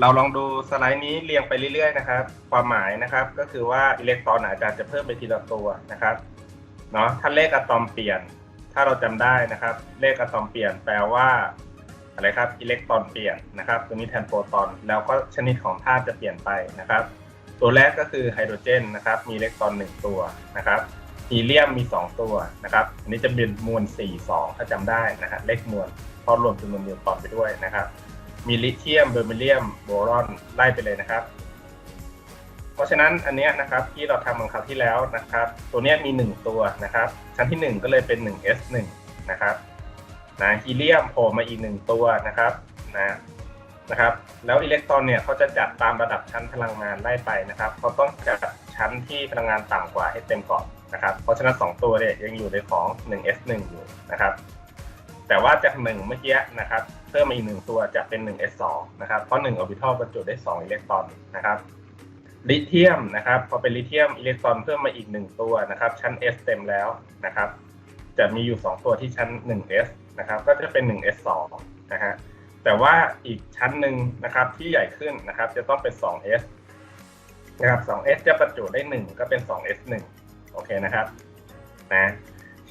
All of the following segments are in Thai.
เราลองดูสไลด์นี้เรียงไปเรื่อยๆนะครับ ความหมายนะครับก็คือว่าอิเล็กตรอนอาจารย์จะเพิ่มไปทีละตัวนะครับเนาะถ้าเลขอะตอมเปลี่ยน ถ้าเราจำได้นะครับ เลขอะตอมเปลี่ยนแปลว่าอะไรครับอิเล็กตรอนเปลี่ยนนะครับตัวนี้แทนโปรตอน แล้วก็ชนิดของธาตุจะเปลี่ยนไปนะครับ ตัวแรกก็คือไฮโดรเจนนะครับ มีอิเล็กตรอนหนึ่งตัวนะครับฮีเลียมมี 2 ตัวนะครับ อันนี้จะเป็นมวล4 2ถ้าจำได้นะฮะเลขมวลเพราะรวมจำนวนนิวตรอนไปด้วยนะครับ มีลิเธียมเบอร์มิเลียมโบรอนไล่ไปเลยนะครับ เพราะฉะนั้นอันเนี้ยนะครับที่เราทำของคราวที่แล้วนะครับ ตัวเนี้ยมี 1 ตัวนะครับ ชั้นที่ 1 ก็เลยเป็น 1s1 นะครับนะฮีเลียมโผล่มาอีก 1 ตัวนะครับนะนะครับแล้วอิเล็กตรอนเนี่ยเขาจะจัดตามระดับชั้นพลังงานไล่ไปนะครับเขาต้องจัดชั้นที่พลังงานต่ำกว่าให้เต็มก่อนนะครับ เพราะฉะนั้น 2 ตัวเนี่ยยังอยู่ในของ 1s1 อยู่นะครับ แต่ว่าจากหนึ่งเมื่อกี้นะครับ เพิ่มมาอีกหนึ่งตัวจะเป็น 1s2 นะครับ เพราะ1ออร์บิทัลบรรจุได้ 2 อิเล็กตรอนนะครับ ลิเธียมนะครับ พอเป็นลิเธียมอิเล็กตรอนเพิ่มมาอีก 1 ตัวนะครับ ชั้น s เต็มแล้วนะครับ จะมีอยู่ 2 ตัวที่ชั้น 1s นะครับ ก็จะเป็น 1s2 นะฮะ แต่ว่าอีกชั้นหนึ่งนะครับที่ใหญ่ขึ้นนะครับจะต้องเป็น 2s นะครับ 2s จะบรรจุได้ 1 ก็เป็น 2s1 โอเคนะครับ นะ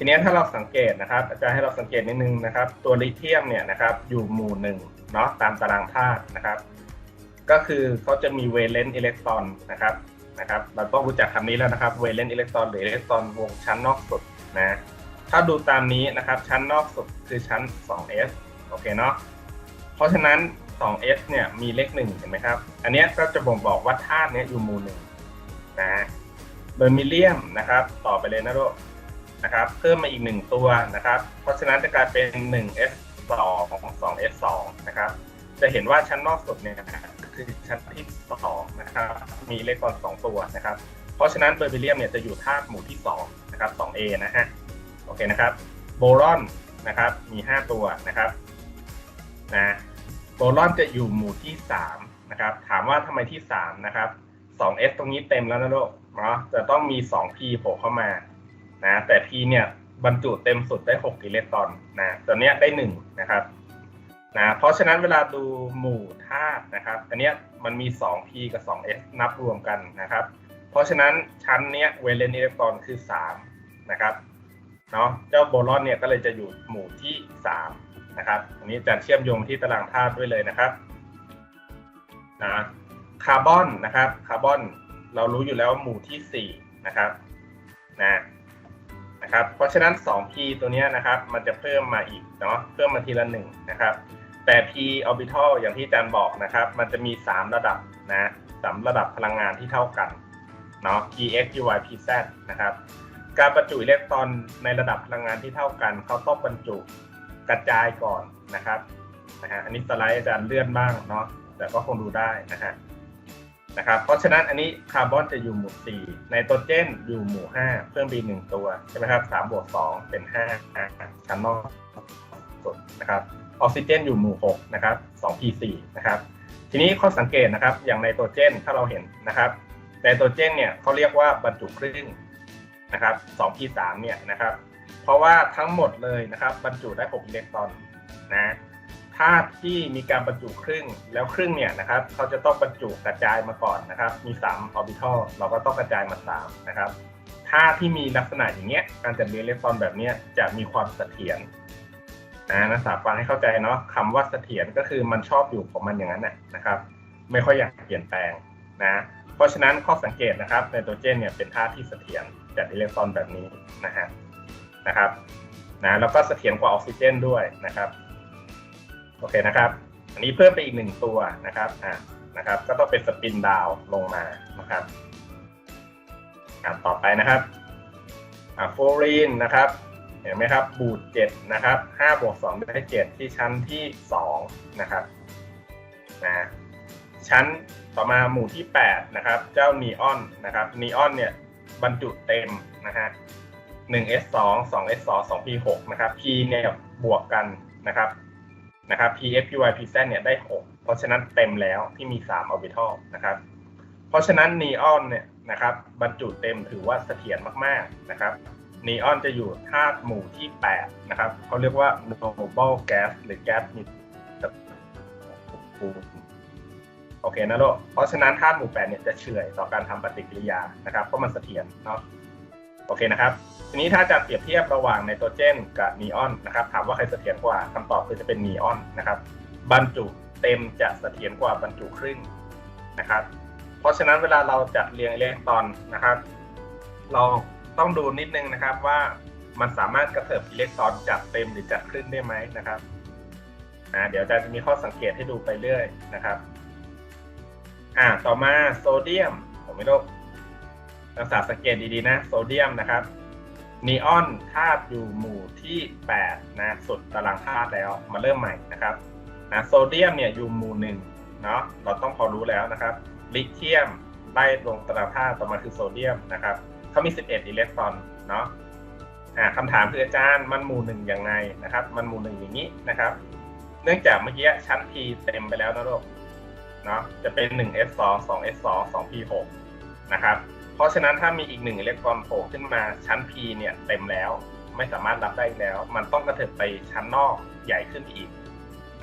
ทีนี้ถ้าเราสังเกตนะครับ อาจารย์ให้เราสังเกตนิดนึงนะครับ ตัวลิเธียมเนี่ยนะครับอยู่หมู่หนึ่งเนาะตามตารางธาตุนะครับ ก็คือเขาจะมีเวเลนต์อิเล็กตรอนนะครับนะครับ เราต้องรู้จักคำนี้แล้วนะครับเวเลนต์อิเล็กตรอนหรืออิเล็กตรอนวงชั้นนอกสุดนะถ้าดูตามนี้นะครับชั้นนอกสุดคือชั้น 2s โอเคเนาะเพราะฉะนั้น 2s เนี่ยมีเลขหนึ่งเห็นไหมครับ อันนี้ก็จะบ่งบอกว่าธาตุเนี้ยอยู่หมู่หนึ่งนะเบอร์มิเลียมนะครับ ต่อไปเลยนะลูก นะครับ เพิ่มมาอีก 1 ตัวนะครับ เพราะฉะนั้นจะกลายเป็น 1s2 ของ 2s2 นะครับ จะเห็นว่าชั้นนอกสุดเนี่ยคือชั้นที่2นะครับ มีอิเล็กตรอน 2 ตัวนะครับ เพราะฉะนั้นเบอร์บิเลียมเนี่ยจะอยู่ธาตุหมู่ที่2นะครับ 2a นะฮะ โอเคนะครับ โบรอนนะครับ มี 5 ตัวนะครับ นะโบรอนจะอยู่หมู่ที่3นะครับ ถามว่าทำไมที่3นะครับ 2s ตรงนี้เต็มแล้วนะลูกเนาะจะต้องมี 2p โผล่เข้ามา นะแต่ P เนี่ยบรรจุเต็มสุดได้6อิเล็กตรอนนะตัวเนี้ยได้1นะครับนะเพราะฉะนั้นเวลาดูหมู่ธาตุนะครับ อันเนี้ยมันมี 2P กับ 2S นับรวมกันนะครับ เพราะฉะนั้นชั้นเนี้ยเวเลนอิเล็กตรอนคือ 3 นะครับเนาะเจ้าโบรอนเนี่ยก็เลยจะอยู่หมู่ที่ 3 นะครับ อันนี้จะเชื่อมโยงที่ตารางธาตุด้วยเลยนะครับนะคาร์บอนนะครับคาร์บอนเรารู้อยู่แล้วหมู่ที่ 4 นะครับนะ นะครับเพราะฉะนั้น 2p ตัวนี้นะครับมันจะเพิ่มมาอีกเนาะเพิ่มมาทีละหนึ่งนะครับแต่ p orbital อย่างที่อาจารย์บอกนะครับ มันจะมี 3 ระดับนะสามระดับพลังงานที่เท่ากันเนาะ px py pz นะครับการบรรจุอิเล็กตรอนในระดับพลังงานที่เท่ากันเขาต้องบรรจุกระจายก่อนนะครับนะฮะอันนี้สไลด์อาจารย์เลื่อนบ้างเนาะแต่ก็คงดูได้นะฮะ นะครับ เพราะฉะนั้นอันนี้คาร์บอนจะอยู่หมู่ 4 ไนโตรเจนอยู่หมู่ 5 เพิ่มไปหนึ่งตัวใช่ไหมครับ3บวก2เป็น5ชั้นนอกสุดนะครับออกซิเจนอยู่หมู่ 6 นะครับ 2p4 นะครับ ทีนี้ข้อสังเกตนะครับ อย่างไนโตรเจนถ้าเราเห็นนะครับไนโตรเจนเนี่ยเขาเรียกว่าบรรจุครึ่งนะครับ 2p3 เนี่ยนะครับ เพราะว่าทั้งหมดเลยนะครับบรรจุได้ 6 อิเล็กตรอนนะาตุที่มีการบรรจุครึ่งแล้วครึ่งเนี่ยนะครับเขาจะต้องบรรจุกระจายมาก่อนนะครับ มี 3 orbital เราก็ต้องกระจายมา 3 นะครับธาตุที่มีลักษณะอย่างเงี้ยการจัดเรียงอิเล็กตรอนแบบเนี้ยจะมีความเสถียรนะนักศึกษาฟังให้เข้าใจเนาะคำว่าเสถียรก็คือมันชอบอยู่ของมันอย่างนั้นน่ะนะครับ ไม่ค่อยอยากเปลี่ยนแปลงนะเพราะฉะนั้นข้อสังเกตนะครับไนโตรเจนเนี่ยเป็นธาตุที่เสถียรจัดอิเล็กตรอนแบบนี้นะฮะนะครับนะแล้วก็เสถียรกว่าออกซิเจนด้วยนะครับ โอเคนะครับ อันนี้เพิ่มไปอีกหนึ่งตัวนะครับอ่านะครับ ก็ต้องเป็นสปินดาวลงมานะครับอ่าต่อไปนะครับอ่าโฟลีนนะครับ เห็นไหมครับ บูดเจ็ดนะครับห้าบวกสองได้เจ็ดที่ชั้นที่สองนะครับนะชั้นต่อมาหมู่ที่แปดนะครับ เจ้านีออนนะครับนีออนเนี่ยบรรจุเต็มนะฮะหนึ่ง S สองสอง S สองสอง P หกนะครับ P เนี่ยบวกกันนะครับ นะครับ PF PY PZ เนี่ยได้ 6 เพราะฉะนั้นเต็มแล้วที่มี 3 orbital นะครับ เพราะฉะนั้นนีออนเนี่ยนะครับบรรจุเต็มถือว่าเสถียรมากๆนะครับนีออนจะอยู่ธาตุหมู่ที่ 8 นะครับเขาเรียกว่า noble gas หรือ gas มีโอเคนะโลกเพราะฉะนั้นธาตุหมู่แปดเนี่ยจะเฉื่อยต่อการทำปฏิกิริยานะครับเพราะมันเสถียรเนาะ โอเคนะครับ ทีนี้ถ้าจะเปรียบเทียบระหว่างไนโตรเจนกับนีออนนะครับ ถามว่าใครเสถียรกว่าคำตอบคือจะเป็นนีออนนะครับ บรรจุเต็มจะเสถียรกว่าบรรจุครึ่งนะครับ เพราะฉะนั้นเวลาเราจะเรียงอิเล็กตรอนนะครับ เราต้องดูนิดนึงนะครับว่ามันสามารถกระเถิบอิเล็กตรอนจากเต็มหรือจากครึ่งได้ไหมนะครับเดี๋ยวอาจารย์จะมีข้อสังเกตให้ดูไปเรื่อยนะครับ อ่าต่อมาโซเดียมผมไม่รู้ นักศึกษาสังเกตดีๆนะโซเดียมนะครับนีออนธาตุอยู่หมู่ที่ 8 นะ สุดตารางธาตุแล้วมาเริ่มใหม่นะครับนะโซเดียมเนี่ยอยู่หมู่หนึ่งเนาะเราต้องพอรู้แล้วนะครับลิเธียมไล่ลงตารางธาตุต่อมาคือโซเดียมนะครับเขามี 11 อิเล็กตรอนเนาะอ่าคำถามคืออาจารย์มันหมู่หนึ่งยังไงนะครับ มันหมู่หนึ่งอย่างนี้นะครับ เนื่องจากเมื่อกี้ชั้น P เต็มไปแล้วนะลูกเนาะจะเป็น 1s2 2s2 2p6 นะครับ ราะฉะนั้นถ้ามีอีกหนึ่งอิเล็กตรอนโผล่ขึ้นมาชั้น p เนี่ยเต็มแล้ว ไม่สามารถรับได้อีกแล้ว มันต้องกระเถิบไปชั้นนอกใหญ่ขึ้นอีก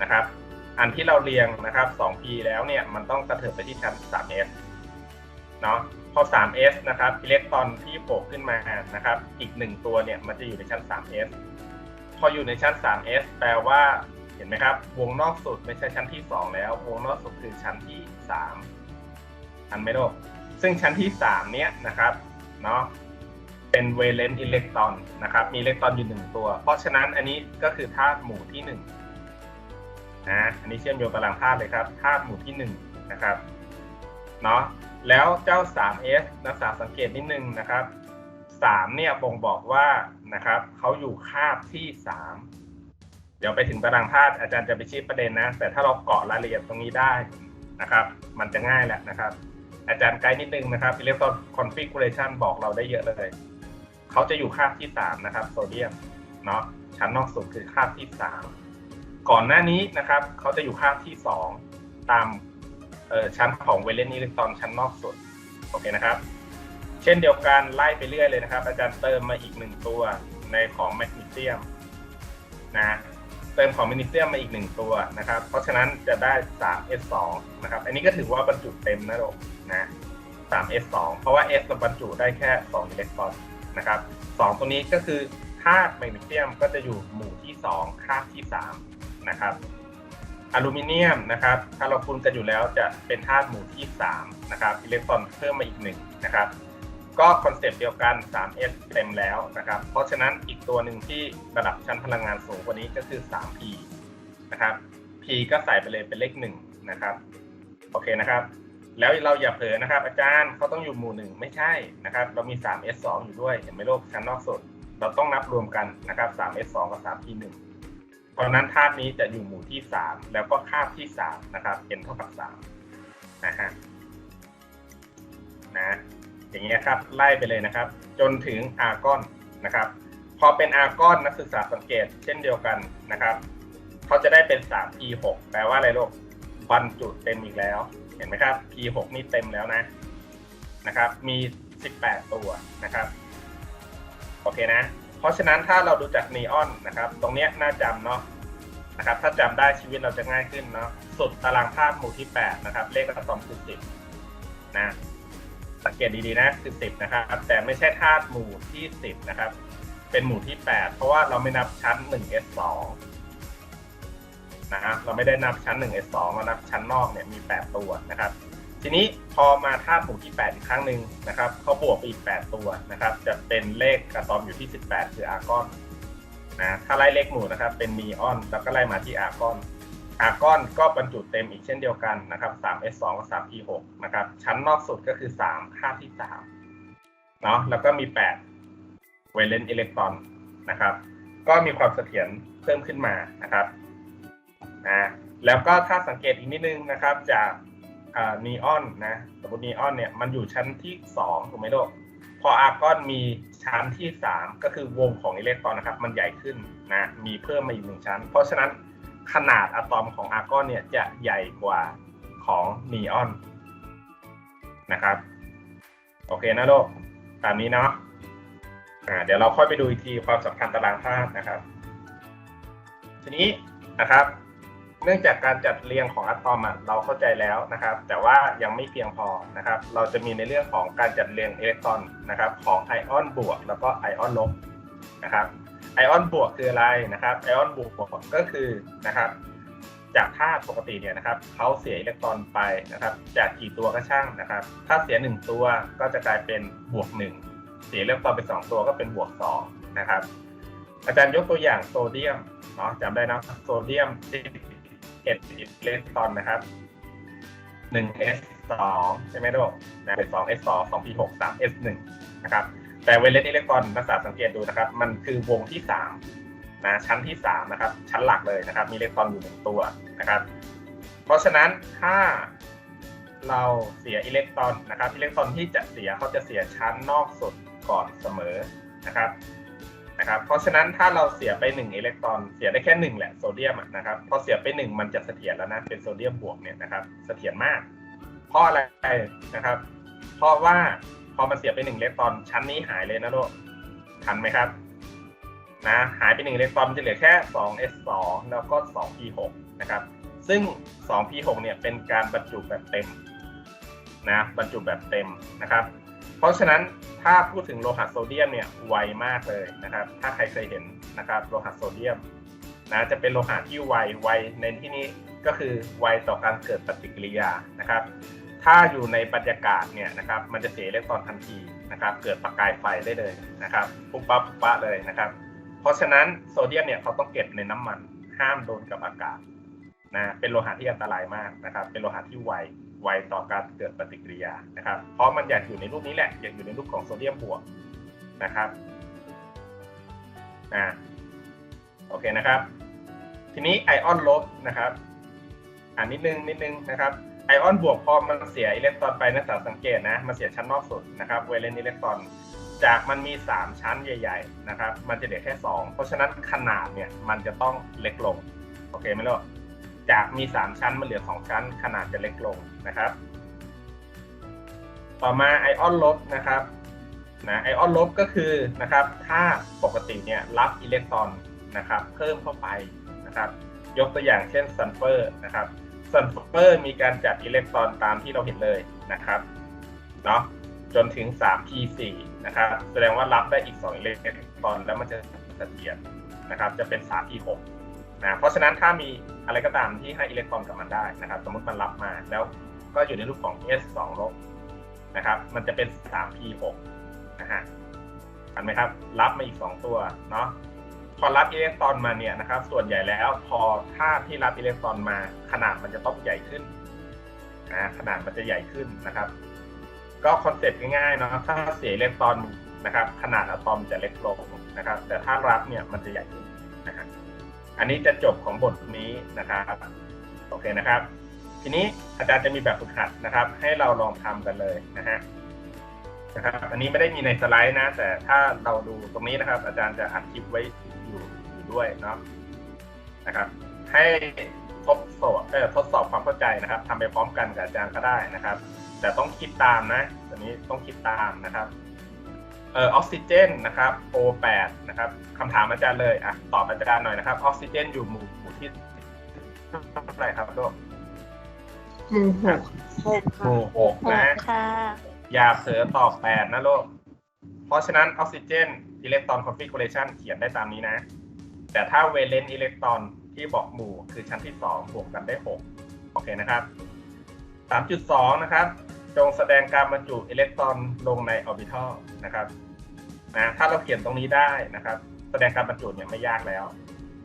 นะครับ อันที่เราเรียงนะครับ 2p แล้วเนี่ยมันต้องกระเถิบไปที่ชั้น 3s เนาะพอ 3s นะครับอิเล็กตรอนที่โผล่ขึ้นมานะครับ อีกหนึ่งตัวเนี่ยมันจะอยู่ในชั้น 3s พออยู่ในชั้น 3s แปลว่าเห็นไหมครับ วงนอกสุดไม่ใช่ชั้นที่ 2 แล้ว วงนอกสุดคือชั้นที่ 3 อันไม่รู้ ซึ่งชั้นที่ 3 เนี้ยนะครับเนาะเป็นเวเลนต์อิเล็กตรอนนะครับ มีอิเล็กตรอนอยู่หนึ่งตัว เพราะฉะนั้นอันนี้ก็คือธาตุหมู่ที่1นะอันนี้เชื่อมโยงตารางธาตุเลยครับธาตุหมู่ที่1นะครับเนาะแล้วเจ้า 3s นักศึกษาสังเกตนิดนึงนะครับ3เนี่ยบ่งบอกว่านะครับเขาอยู่คาบที่ 3 เดี๋ยวไปถึงตารางธาตุอาจารย์จะไปชี้ประเด็นนะ แต่ถ้าเราเกาะรายละเอียดตรงนี้ได้นะครับ มันจะง่ายแหละนะครับ อาจารย์ไกด์นิดนึงนะครับ electron configuration บอกเราได้เยอะเลย เขาจะอยู่คาบที่ 3 นะครับ โซเดียมเนาะชั้นนอกสุดคือคาบที่ 3 ก่อนหน้านี้นะครับเขาจะอยู่คาบที่ 2 ตามเอ่อชั้นของเวเลนอิเล็กตรอนชั้นนอกสุดโอเคนะครับ เช่นเดียวกันไล่ไปเรื่อยเลยนะครับ อาจารย์เติมมาอีกหนึ่งตัวในของแมกนีเซียมนะ เติมของแมกนีเซียมมาอีกหนึ่งตัวนะครับ เพราะฉะนั้นจะได้ 3s2 นะครับ อันนี้ก็ถือว่าบรรจุเต็มนะลูกนะ 3s2 เพราะว่า s เราบรรจุได้แค่ 2 อิเล็กตรอนนะครับ2ตัวนี้ก็คือธาตุแมกนีเซียมก็จะอยู่หมู่ที่ 2 คาบที่ 3 นะครับ อลูมิเนียมนะครับ ถ้าเราคูณกันอยู่แล้วจะเป็นธาตุหมู่ที่ 3 นะครับ อิเล็กตรอนเพิ่มมาอีก1นะครับ ก็คอนเซปต์เดียวกัน 3s เต็มแล้วนะครับ เพราะฉะนั้นอีกตัวหนึ่งที่ระดับชั้นพลังงานสูงกว่านี้ก็คือ 3p นะครับ p ก็ใส่ไปเลยเป็นเลข1นนะครับ โอเคนะครับ แล้วเราอย่าเผลอนะครับ อาจารย์เขาต้องอยู่หมู่หนึ่งไม่ใช่นะครับ เรามี 3s2 อยู่ด้วยเห็นไหมโลกชั้นนอกสุด เราต้องนับรวมกันนะครับ 3s2 กับ 3p1 เพราะนั้นธาตุนี้จะอยู่หมู่ที่ 3 แล้วก็คาบที่ 3 นะครับ n เท่ากับ3นะฮะนะ อย่างเงี้ยครับไล่ไปเลยนะครับ จนถึงอาร์กอนนะครับ พอเป็นอาร์กอนนักศึกษาสังเกตเช่นเดียวกันนะครับเขาจะได้เป็น 3p6 แปลว่าอะไรลูกบรรจุเต็มอีกแล้ว เห็นไหมครับ p6 นี่เต็มแล้วนะนะครับ มี 18 ตัวนะครับโอเคนะ เพราะฉะนั้นถ้าเราดูจากนีออนนะครับ ตรงเนี้ยน่าจำเนาะนะครับ ถ้าจำได้ชีวิตเราจะง่ายขึ้นเนาะสุดตารางธาตุหมู่ที่ 8 นะครับ เลขอะตอมคือ10นะ สังเกตดีๆนะคือ10นะครับ แต่ไม่ใช่ธาตุหมู่ที่ 10 นะครับ เป็นหมู่ที่ 8 เพราะว่าเราไม่นับชั้น 1s2 นะฮะเราไม่ได้นับชั้น 1s2 เรานับชั้นนอกเนี่ยมี 8 ตัวนะครับ ทีนี้พอมาธาตุหมู่ที่ 8 อีกครั้งหนึ่งนะครับเขาบวกไปอีก 8 ตัวนะครับ จะเป็นเลขอะตอมอยู่ที่ 18 คืออาร์กอนนะถ้าไล่เลขหมู่นะครับ เป็นนีออน แล้วก็ไล่มาที่อาร์กอน อาร์กอนก็บรรจุเต็มอีกเช่นเดียวกันนะครับ 3s2 กับ 3p6 นะครับ ชั้นนอกสุดก็คือ 3 ค่าที่ 3 เนาะแล้วก็มี 8 เวเลนอิเล็กตรอนนะครับ ก็มีความเสถียรเพิ่มขึ้นมานะครับนะแล้วก็ถ้าสังเกตอีกนิดนึงนะครับจากนีออนนะสมมตินีออนเนี่ยมันอยู่ชั้นที่ 2 ถูกไหมลูกพออาร์กอนมีชั้นที่ 3 ก็คือวงของอิเล็กตรอนนะครับ มันใหญ่ขึ้นนะมีเพิ่มมาอีกหนึ่งชั้น เพราะฉะนั้น ขนาดอะตอมของอาร์กอนเนี่ยจะใหญ่กว่าของนีออนนะครับ โอเคนะโลก ตามนี้เนาะอ่าเดี๋ยวเราค่อยไปดูอีกทีความสำคัญตารางธาตุนะครับ ทีนี้นะครับ เนื่องจากการจัดเรียงของอะตอมอะเราเข้าใจแล้วนะครับ แต่ว่ายังไม่เพียงพอนะครับ เราจะมีในเรื่องของการจัดเรียงอิเล็กตรอนนะครับ ของไอออนบวก แล้วก็ไอออนลบนะครับ ไอออนบวกคืออะไรนะครับ ไอออนบวกก็คือนะครับจากธาตุปกติเนี่ยนะครับเขาเสียอิเล็กตรอนไปนะครับ จากกี่ตัวก็ช่างนะครับ ถ้าเสียหนึ่งตัวก็จะกลายเป็นบวกหนึ่งเสียอิเล็กตรอนไปสองตัวก็เป็นบวกสองนะครับอาจารย์ยกตัวอย่างโซเดียมเนาะจำได้นะโซเดียมที่เอ็ดอิเล็กตรอนนะครับหนึ่ง S สองใช่ไหมลูกนะเป็นสอง S สองสอง P หกสาม S หนึ่งนะครับ แต่เวเลสอิเล็กตรอนนักศึกษาสังเกตดูนะครับ มันคือวงที่สามนะชั้นที่สามนะครับ ชั้นหลักเลยนะครับ มีอิเล็กตรอนอยู่หนึ่งตัวนะครับ เพราะฉะนั้นถ้าเราเสียอิเล็กตรอนนะครับอิเล็กตรอนที่จะเสียเขาจะเสียชั้นนอกสุดก่อนเสมอนะครับนะครับ เพราะฉะนั้นถ้าเราเสียไป1อิเล็กตรอนเสียได้แค่ 1 แหละโซเดียมนะครับพอเสียไป 1 มันจะเสถียรแล้วนะเป็นโซเดียมบวกเนี่ยนะครับเสถียรมากเพราะอะไรนะครับ เพราะว่า อมันเสียไป1อิเล็กตอนชั้นนี้หายเลยนะลูกทันไหมครับ นะหายไป1อิเล็กตอนมันจะเหลือแค่ 2s2 แล้วก็ 2p6 นะครับ ซึ่ง 2p6 เนี่ยเป็นการบรรจุแบบเต็มนะบรรจุแบบเต็มนะครับ เพราะฉะนั้นถ้าพูดถึงโลหะโซเดียมเนี่ยไวมากเลยนะครับ ถ้าใครเคยเห็นนะครับโลหะโซเดียมนะจะเป็นโลหะที่ไวไวในที่นี้ก็คือไวต่อการเกิดปฏิกิริยานะครับ ถ้าอยู่ในบรรยากาศเนี่ยนะครับมันจะเสียอิเล็กตรอนทันทีนะครับ เกิดประกายไฟได้เลยนะครับปุ๊บปั๊บปุ๊บปั๊บเลยนะครับ เพราะฉะนั้นโซเดียมเนี่ยเขาต้องเก็บในน้ำมันห้ามโดนกับอากาศนะเป็นโลหะที่อันตรายมากนะครับ เป็นโลหะที่ไวไวต่อการเกิดปฏิกิริยานะครับ เพราะมันอยากอยู่ในรูปนี้แหละอยากอยู่ในรูปของโซเดียมบวกนะครับอ่าโอเคนะครับ ทีนี้ไอออนลบนะครับ อ่านนิดนึงนิดนึงนะครับ ไอออนบวกพอมันเสียอิเล็กตรอนไปนักศึกษาสังเกตนะมันเสียชั้นนอกสุดนะครับเวเลนอิเล็กตรอนจากมันมี 3 ชั้นใหญ่ ๆ นะครับ มันจะเหลือแค่ 2 เพราะฉะนั้นขนาดเนี่ยมันจะต้องเล็กลง โอเคไหมลูกจากมี 3 ชั้นมันเหลือ 2 ชั้น ขนาดจะเล็กลงนะครับ ต่อมาไอออนลบนะครับนะไอออนลบก็คือนะครับถ้าปกติเนี่ยรับอิเล็กตรอนนะครับเพิ่มเข้าไปนะครับ ยกตัวอย่างเช่นซัลเฟอร์นะครับ ซัลเฟอร์มีการจัดอิเล็กตรอนตามที่เราเห็นเลยนะครับเนาะจนถึง 3p4 นะครับ แสดงว่ารับได้อีก 2 อิเล็กตรอนแล้วมันจะเสถียรนะครับ จะเป็น 3p6 นะเพราะฉะนั้นถ้ามีอะไรก็ตามที่ให้อิเล็กตรอนกับมันได้นะครับ สมมติมันรับมาแล้วก็อยู่ในรูปของ s2 ลบนะครับ มันจะเป็น 3p6 นะฮะเห็นไหมครับ รับมาอีก 2 ตัวเนาะ พอรับอิเล็กตรอนมาเนี่ยนะครับ ส่วนใหญ่แล้วพอธาตุที่รับอิเล็กตรอนมา ขนาดมันจะต้องใหญ่ขึ้นนะขนาดมันจะใหญ่ขึ้นนะครับ ก็คอนเซ็ปต์ง่ายๆเนาะถ้าเสียอิเล็กตรอนนะครับ ขนาดอะตอมจะเล็กลงนะครับ แต่ถ้ารับเนี่ยมันจะใหญ่ขึ้นนะฮะอันนี้จะจบของบทนี้นะครับโอเคนะครับ ทีนี้อาจารย์จะมีแบบฝึกหัดนะครับ ให้เราลองทำกันเลยนะฮะนะครับ อันนี้ไม่ได้มีในสไลด์นะ แต่ถ้าเราดูตรงนี้นะครับ อาจารย์จะอัดคลิปไว้ ด้วยเนาะนะครับ ให้ทดสอบเออทดสอบความเข้าใจนะครับทำไปพร้อมกันกับอาจารย์ก็ได้นะครับ แต่ต้องคิดตามนะตัวนี้ต้องคิดตามนะครับเอ่อออกซิเจนนะครับ O8 นะครับคำถามอาจารย์เลยอะตอบอาจารย์หน่อยนะครับออกซิเจนอยู่หมู่หมู่ที่เท่าไหร่ครับลูกหนึ่งหกหกหค่ะมู่หกหกนะค่ะอย่าเผลอตอบแปดนะลูกเพราะฉะนั้นออกซิเจนอิเล็กตรอนคอนฟิก r a t i o n เขียนได้ตามนี้นะ แต่ถ้าเวเลนอิเล็กตรอนที่บอกหมู่คือชั้นที่ 2 บวกกันได้ 6 โอเคนะครับ 3.2 นะครับ จงแสดงการบรรจุอิเล็กตรอนลงในออร์บิทัลนะครับนะถ้าเราเขียนตรงนี้ได้นะครับ แสดงการบรรจุเนี่ยไม่ยากแล้ว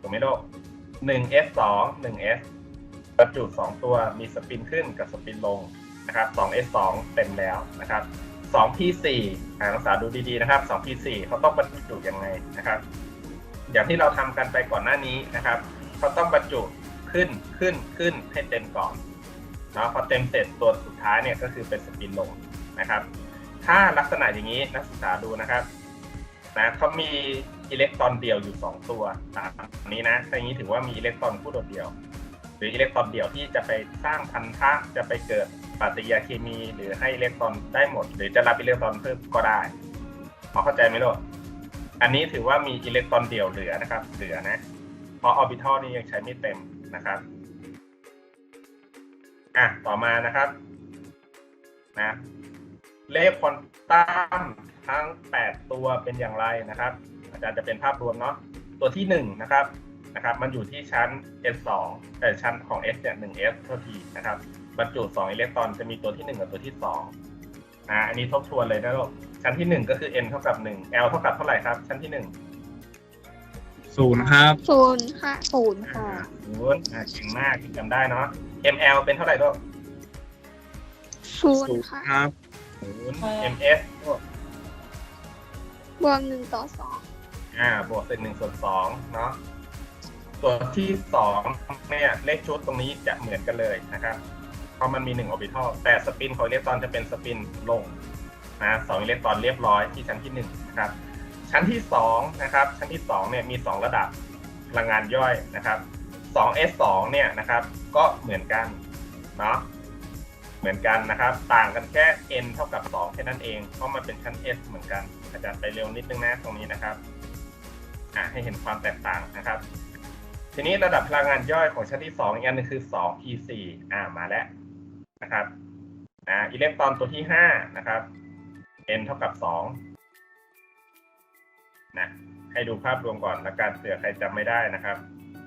ถูกไหมลูก 1s 2 1s บรรจุ 2 ตัวมีสปินขึ้นกับสปินลงนะครับ 2s 2 เต็มแล้วนะครับ 2p4 อ่านภาษาดูดีๆนะครับ 2p4 เขาต้องบรรจุยังไงนะครับ อย่างที่เราทำกันไปก่อนหน้านี้นะครับเขาต้องบรรจุขึ้นขึ้นขึ้นให้เต็มก่อนเนาะพอเต็มเสร็จตัวสุดท้ายเนี่ยก็คือเป็นสปินลงนะครับ ถ้าลักษณะอย่างนี้นักศึกษาดูนะครับนะเขามีอิเล็กตรอนเดียวอยู่ 2 ตัวตามนี้นะถ้าอย่างนี้ถือว่ามีอิเล็กตรอนคู่โดดเดี่ยว หรืออิเล็กตรอนเดี่ยวที่จะไปสร้างพันธะจะไปเกิดปฏิกิริยาเคมี หรือให้อิเล็กตรอนได้หมด หรือจะรับอิเล็กตรอนเพิ่มก็ได้พอเข้าใจไหมลูก อันนี้ถือว่ามีอิเล็กตรอนเดี่ยวเหลือนะครับ เหลือนะ เพราะออร์บิทัลนี่ยังใช้ไม่เต็มนะครับ อะ ต่อมานะครับ นะ เลขควอนตัมทั้ง 8 ตัวเป็นอย่างไรนะครับ อาจารย์จะเป็นภาพรวมเนาะ ตัวที่ 1 นะครับ นะครับ มันอยู่ที่ชั้น S2 แต่ชั้นของ S เนี่ย 1S เท่าทีนะครับ บรรจุ 2 อิเล็กตรอนจะมีตัวที่ 1 กับตัวที่2อ่าอันนี้ทบทวนเลยนะลูก ชั้นที่1ก็คือ n เท่ากับ1 l เท่ากับเท่าไหร่ครับ ชั้นที่1ศูนย์ครับ ศูนย์ค่ะศูนย์ค่ะศูนย์อ่าเก่งมากที่จำได้เนาะ ml เป็นเท่าไหร่ลูกศูนศูย์นย์ค่ะครับ ศูนย์ ms ลูกบวกหนึ่งต่อสองอ่า บวกเศษหนึ่งส่วนสองเนาะตัวที่สองเนี่ยเลขชุดตรงนี้จะเหมือนกันเลยนะครับ เพราะมันมีหนึ่งออร์บิทัลแต่สปินของอิเล็กตรอนจะเป็นสปินลง นะสองอิเล็กตรอนเรียบร้อยที่ชั้นที่หนึ่งนะครับชั้นที่สองนะครับชั้นที่สองเนี่ยมีสองระดับพลังงานย่อยนะครับสอง S สองเนี่ยนะครับก็เหมือนกันเนาะเหมือนกันนะครับ ต่างกันแค่ n เท่ากับ 2 แค่นั้นเอง เพราะมันเป็นชั้น s เหมือนกัน อาจารย์ไปเร็วนิดนึงนะตรงนี้นะครับอะให้เห็นความแตกต่างนะครับ ทีนี้ระดับพลังงานย่อยของชั้นที่ 2 อีกอันหนึงคือ2 p4 อ่ามาแล้วนะครับอ่าอิเล็กตรอนตัวที่ 5 นะครับ n เท่ากับ2นะให้ดูภาพรวมก่อนและการเสือใครจำไม่ได้นะครับ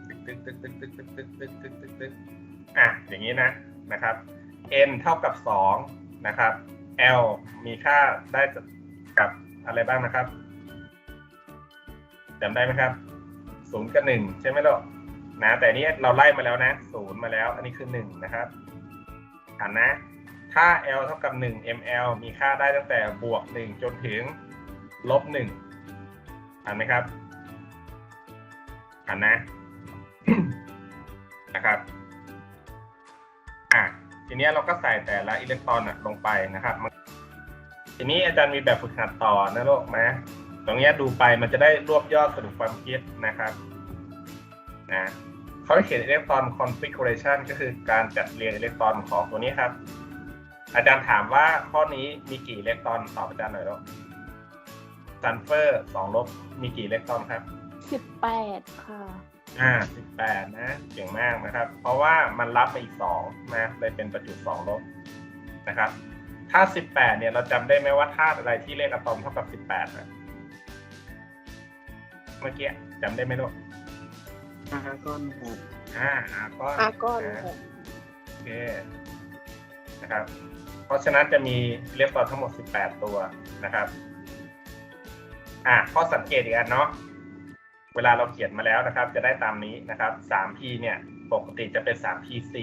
ตึ๊กตึ๊กตึ๊กตึ๊กตึ๊กตึ๊กตึ๊กตึ๊กตึ๊กตึกตึกอะอย่างนี้นะนะครับ n เท่ากับ2นะครับ l มีค่าได้กับอะไรบ้างนะครับจำได้ไหมครับศูนย์กับหนึ่งใช่ไหมลูกนะแต่นี้เราไล่มาแล้วนะศูนย์มาแล้ว อันนี้คือหนึ่งนะครับอ่านนะ ถ้า L เท่ากับ 1 ml มีค่าได้ตั้งแต่บวก 1 จนถึงลบ1อ่านไหมครับอ่านนะนะครับอะทีนี้เราก็ใส่แต่ละอิเล็กตรอนลงไปนะครับ ทีนี้อาจารย์มีแบบฝึกหัดต่อนะลูกนะตรงนี้ดูไปมันจะได้รวบยอดสรุปความคิดนะครับนะเขาเขียนอิเล็กตรอน configuration ก็คือการจัดเรียงอิเล็กตรอนของตัวนี้ครับ อาจารย์ถามว่าข้อนี้มีกี่อิเล็กตรอนตอบอาจารย์หน่อยลูกซัลเฟอร์สองลบมีกี่อิเล็กตรอนครับสิบแปดค่ะ อ่าสิบแปดนะเก่งมากนะครับ เพราะว่ามันรับไปอีกสองนะเลยเป็นประจุสองลบนะครับ ถ้าสิบแปดเนี่ยเราจำได้ไหมว่าธาตุอะไรที่เลขอะตอมเท่ากับสิบแปดนะเมื่อกี้จำได้ไหมลูกอาก้อนหกอ่าอาร์กอนอาร์กอนนะค่ะโอเคนะครับ เพราะฉะนั้นจะมีเล็กตอทั้งหมด 18 ตัวนะครับอะข้อสังเกตอีกอันเนาะเวลาเราเขียนมาแล้วนะครับ จะได้ตามนี้นะครับ 3p เนี่ยปกติจะเป็น 3p4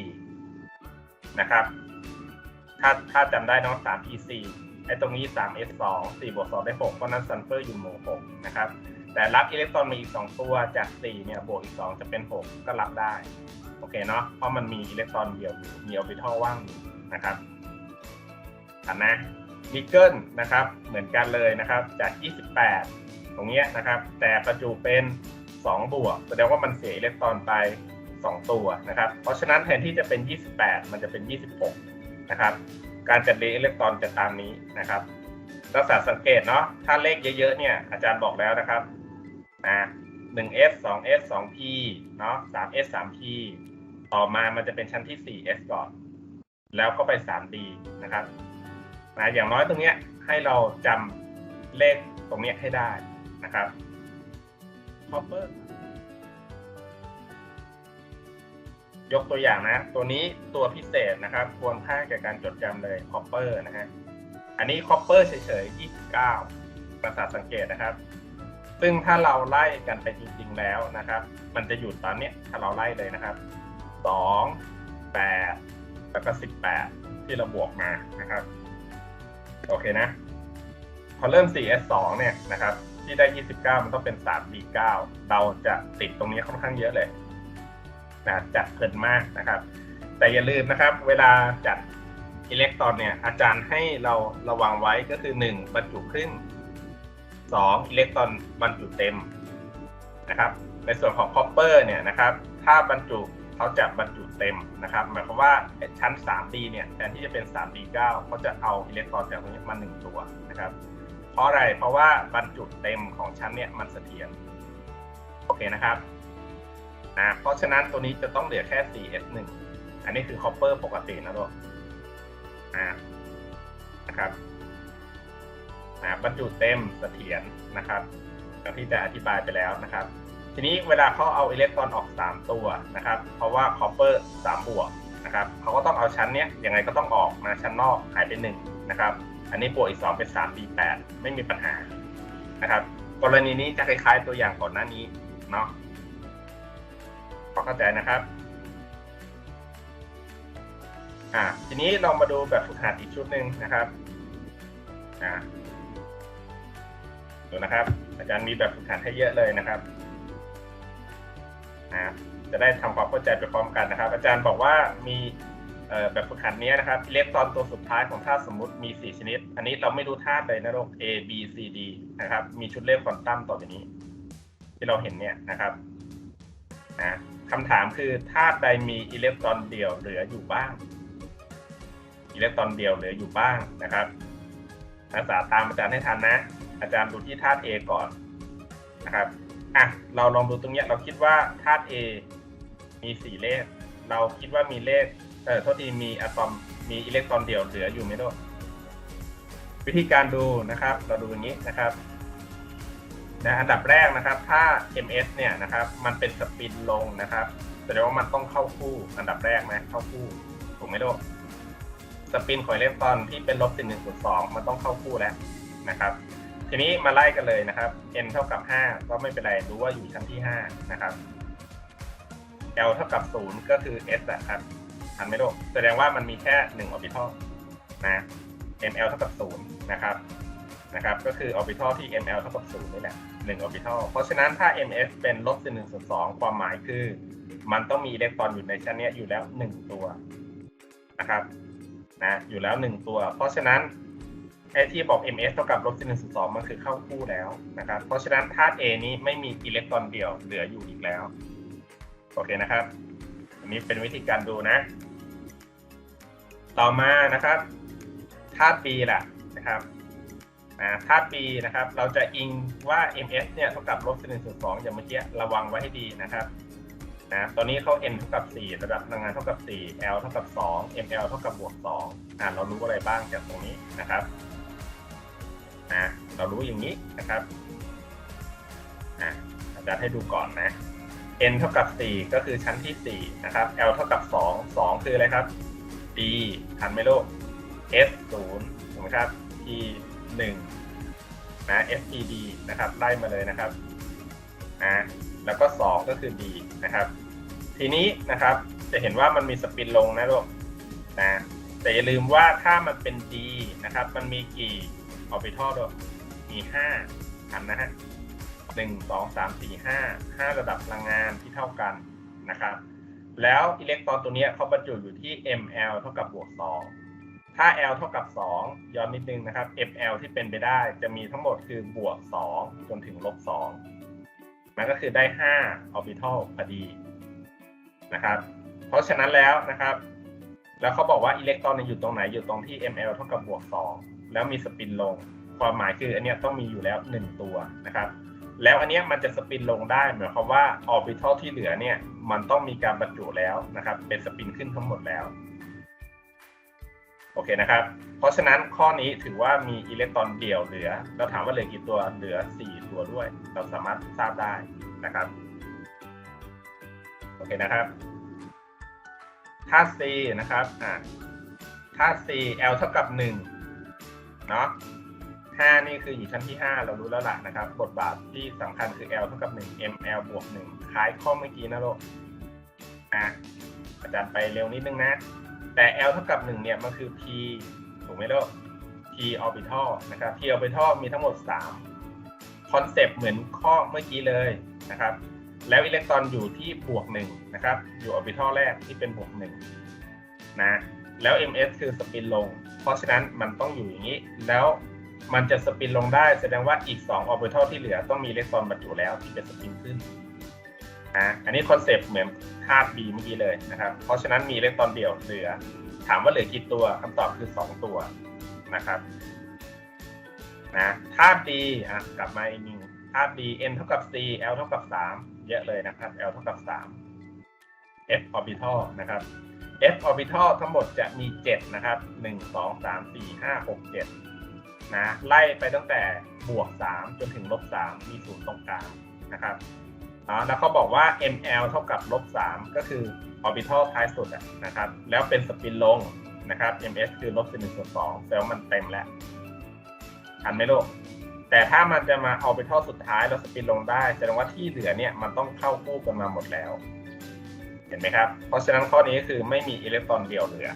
นะครับ ถ้าถ้าจำได้เนาะ 3p4 ไอ้ตรงนี้ 3s2 4บวก2ได้ 6 เพราะนั้นซัลเฟอร์อยู่หมู่ 6 นะครับ แต่รับอิเล็กตรอนมาอีก 2 ตัวจาก 4 เนี่ยบวกอีก 2 จะเป็น 6 ก็รับได้ โอเคเนาะเพราะมันมีอิเล็กตรอนเดียวอยู่มีออร์บิทัลว่างอยู่นะครับ อันนะนิกเกิลนะครับเหมือนกันเลยนะครับจาก 28 ตรงเนี้ยนะครับ แต่ประจุเป็น 2 บวก แสดงว่ามันเสียอิเล็กตรอนไป 2 ตัวนะครับ เพราะฉะนั้นแทนที่จะเป็น 28 มันจะเป็น 26 นะครับ การจัดเรียงอิเล็กตรอนจะตามนี้นะครับลักษณะสังเกตเนาะถ้าเลขเยอะๆเนี่ยอาจารย์บอกแล้วนะครับนะ 1s 2s 2p เนาะ 3s 3p ต่อมามันจะเป็นชั้นที่ 4s ก่อน แล้วก็ไป 3d นะครับ นะอย่างน้อยตรงนี้ให้เราจำเลขตรงนี้ให้ได้นะครับ copper ยกตัวอย่างนะ ตัวนี้ตัวพิเศษนะครับ ควรค่าแก่การจดจำเลย copper นะฮะ อันนี้ copper เฉยๆ29 ประสาทสังเกตนะครับ ซึ่งถ้าเราไล่กันไปจริงๆแล้วนะครับ มันจะอยู่ตอนนี้ถ้าเราไล่เลยนะครับ 2 8 แล้วก็ 18 ที่เราบวกมานะครับ โอเคนะ พอเริ่ม 4s 2 เนี่ยนะครับ ที่ได้ 29 มันต้องเป็น 3d9 เราจะติดตรงนี้ค่อนข้างเยอะเลยนะจัดเพลินมากนะครับ แต่อย่าลืมนะครับ เวลาจัดอิเล็กตรอนเนี่ย อาจารย์ให้เราระวังไว้ก็คือ 1 บรรจุครึ่ง 2 อิเล็กตรอนบรรจุเต็มนะครับ ในส่วนของคอปเปอร์เนี่ยนะครับ ถ้าบรรจุ เขาจะบรรจุเต็มนะครับ หมายความว่าชั้น 3D เนี่ยแทนที่จะเป็น 3D9 เขาจะเอาอิเล็กตรอนจากตรงนี้มา 1 ตัวนะครับ เพราะอะไร เพราะว่าบรรจุเต็มของชั้นเนี่ยมันเสถียร โอเคนะครับนะเพราะฉะนั้นตัวนี้จะต้องเหลือแค่ 4s1 อันนี้คือคอปเปอร์ปกตินะลูกอ่านะครับอ่าบรรจุเต็มเสถียรนะครับอย่างที่จะอธิบายไปแล้วนะครับ ทีนี้เวลาเขาเอาอิเล็กตรอนออก 3 ตัวนะครับ เพราะว่าคอปเปอร์3บวกนะครับเขาก็ต้องเอาชั้นเนี้ยยังไงก็ต้องออกมาชั้นนอกหายไป1นะครับ อันนี้บวกอีก 2 เป็น3 b 8ไม่มีปัญหานะครับ กรณีนี้จะคล้ายๆตัวอย่างก่อนหน้านี้เนาะพอเข้าใจนะครับอ่าทีนี้เรามาดูแบบฝึกหัดอีกชุดหนึ่งนะครับอ่าดูนะครับ อาจารย์มีแบบฝึกหัดให้เยอะเลยนะครับ อ่าจะได้ทำความเข้าใจไปพร้อมกันนะครับ อาจารย์บอกว่ามีแบบฝึกหัดนี้นะครับอิเล็กตรอนตัวสุดท้ายของธาตุสมมุติมี 4 ชนิด อันนี้เราไม่รู้ธาตุเลยนะโลก A B C D นะครับ มีชุดเลขควอนตัมต่อไปนี้ ที่เราเห็นเนี่ยนะครับนะคำถามคือธาตุใดมีอิเล็กตรอนเดียวเหลืออยู่บ้าง อิเล็กตรอนเดียวเหลืออยู่บ้างนะครับนักศึกษาตามอาจารย์ให้ทันนะ อาจารย์ดูที่ธาตุ A ก่อนนะครับ อะเราลองดูตรงเนี้ยเราคิดว่าธาตุ A มีสี่เลข เราคิดว่ามีเลขเออโทษทีมีอะตอมมีอิเล็กตรอนเดียวเหลืออยู่ไหมลูกวิธีการดูนะครับ เราดูอย่างนี้นะครับนะอันดับแรกนะครับ ถ้า ms เนี่ยนะครับ มันเป็นสปินลงนะครับแสดงว่ามันต้องเข้าคู่อันดับแรกนะเข้าคู่ถูกไหมลูกสปินของอิเล็กตรอนที่เป็นลบ1 1 2มันต้องเข้าคู่แล้วนะครับ ทีนี้มาไล่กันเลยนะครับ n เท่ากับ 5 ก็ไม่เป็นไรรู้ว่าอยู่ชั้นที่ 5 นะครับ l เท่ากับ 0 ก็คือ s อะครับทันไหมลูกแสดงว่ามันมีแค่1ออร์บิทัลนะ ml เท่ากับ 0 นะครับนะครับก็คือออร์บิทัลที่ ml เท่ากับ0นี่แหละ1ออร์บิทัลเพราะฉะนั้นถ้า ms เป็นลบ1ส่วน2ความหมายคือ มันต้องมีอิเล็กตรอนอยู่ในชั้นนี้อยู่แล้ว 1 ตัวนะครับนะอยู่แล้ว 1 ตัว เพราะฉะนั้น ไอ้ที่บอก ms เท่ากับลบ1ส่วน2มันคือเข้าคู่แล้วนะครับ เพราะฉะนั้นธาตุ A นี้ไม่มีอิเล็กตรอนเดียวเหลืออยู่อีกแล้ว โอเคนะครับ อันนี้เป็นวิธีการดูนะ ต่อมานะครับธาตุ B ล่ะนะครับธาตุ B นะครับ เราจะอิงว่า ms เนี่ยเท่ากับลบ1ส่วน2อย่างเมื่อกี้ระวังไว้ให้ดีนะครับนะตอนนี้เขา n เท่ากับ 4 ระดับพลังงานเท่ากับ 4 l เท่ากับ 2 ml เท่ากับบวก2อ่าเรารู้อะไรบ้างจากตรงนี้นะครับ นะเรารู้อย่างนี้นะครับอ่าอาจารย์ให้ดูก่อนนะ n เท่ากับ 4 ก็คือชั้นที่ 4 นะครับ l เท่ากับ 2 2 คืออะไรครับ d ทันไหมลูก s 0ถูกไหมครับ t 1นะ s t d นะครับไล่มาเลยนะครับนะแล้วก็ 2 ก็คือ d นะครับ ทีนี้นะครับจะเห็นว่ามันมีสปินลงนะลูกนะแต่อย่าลืมว่าถ้ามันเป็น d นะครับ มันมีกี่ ออร์บิทัลด้วยมี5อันนะฮะหนึ่งสองสามสี่ห้าห้าระดับพลังงานที่เท่ากันนะครับ แล้วอิเล็กตรอนตัวนี้เขาบรรจุอยู่ที่ ml เท่ากับบวกสองถ้า l เท่ากับ 2 ย้อนนิดนึงนะครับ ml ที่เป็นไปได้จะมีทั้งหมดคือบวก 2 จนถึงลบ2มันก็คือได้ 5 orbital พอดีนะครับ เพราะฉะนั้นแล้วนะครับ แล้วเขาบอกว่าอิเล็กตรอนอยู่ตรงไหนอยู่ตรงที่ ml เท่ากับบวก 2 แล้วมีสปินลง ความหมายคืออันนี้ต้องมีอยู่แล้ว 1 ตัวนะครับ แล้วอันนี้มันจะสปินลงได้หมายความว่าออร์บิทัลที่เหลือเนี่ยมันต้องมีการบรรจุแล้วนะครับ เป็นสปินขึ้นทั้งหมดแล้วโอเคนะครับ เพราะฉะนั้นข้อนี้ถือว่ามีอิเล็กตรอนเดี่ยวเหลือ เราถามว่าเหลือกี่ตัว เหลือ 4 ตัวด้วย เราสามารถทราบได้นะครับ โอเคนะครับธาตุ C นะครับ อ่าธาตุ C L เท่ากับ 1 เนาะ5นี่คืออยู่ชั้นที่ 5 เรารู้แล้วล่ะนะครับ บทบาทที่สำคัญคือ L เท่ากับ 1 ML บวก 1 คล้ายข้อเมื่อกี้นะโลกอะอาจารย์ไปเร็วนิดนึงนะ แต่ L เท่ากับ 1 เนี่ย มันคือ P ถูกไหมโลก P orbital นะครับ P orbital มีทั้งหมด 3 คอนเซปต์เหมือนข้อเมื่อกี้เลยนะครับ แล้วอิเล็กตรอนอยู่ที่บวก 1 นะครับ อยู่ orbital แรกที่เป็นบวก 1 นะ แล้ว ms คือสปินลง เพราะฉะนั้นมันต้องอยู่อย่างนี้ แล้วมันจะสปินลงได้แสดงว่าอีก2ออร์บิทัลที่เหลือต้องมีอิเล็กตรอนบรรจุแล้วที่เป็นสปินขึ้นนะอันนี้คอนเซปต์เหมือนธาตุ B เมื่อกี้เลยนะครับ เพราะฉะนั้นมีอิเล็กตรอนเดี่ยวเหลือ ถามว่าเหลือกี่ตัวคำตอบคือ 2 ตัวนะครับนะธาตุ D อะกลับมาอีกหนึ่งธาตุ D n เท่ากับ c l เท่ากับ 3 เยอะเลยนะครับ l เท่ากับ 3 f orbital นะครับ f orbital ทั้งหมดจะมี 7 นะครับ 1 2 3 4 5 6 7 นะ ไล่ไปตั้งแต่บวก 3 จนถึงลบ 3 มีศูนย์ตรงกลางนะครับอแล้วเขาบอกว่า ml เท่ากับลบ 3 ก็คือ orbital ท้ายสุดนะครับ แล้วเป็นสปินลงนะครับ ms คือลบ1ส่วน2แสดงว่ามันเต็มแล้วทันไหมลูกแต่ถ้ามันจะมา orbital สุดท้ายแล้วสปินลงได้แสดงว่าที่เหลือเนี่ยมันต้องเข้าคู่กันมาหมดแล้ว ห็นไหมครับ เพราะฉะนั้นข้อนี้คือไม่มีอิเล็กตรอนเดียวเหลือ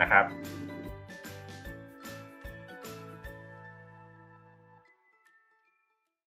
นะครับ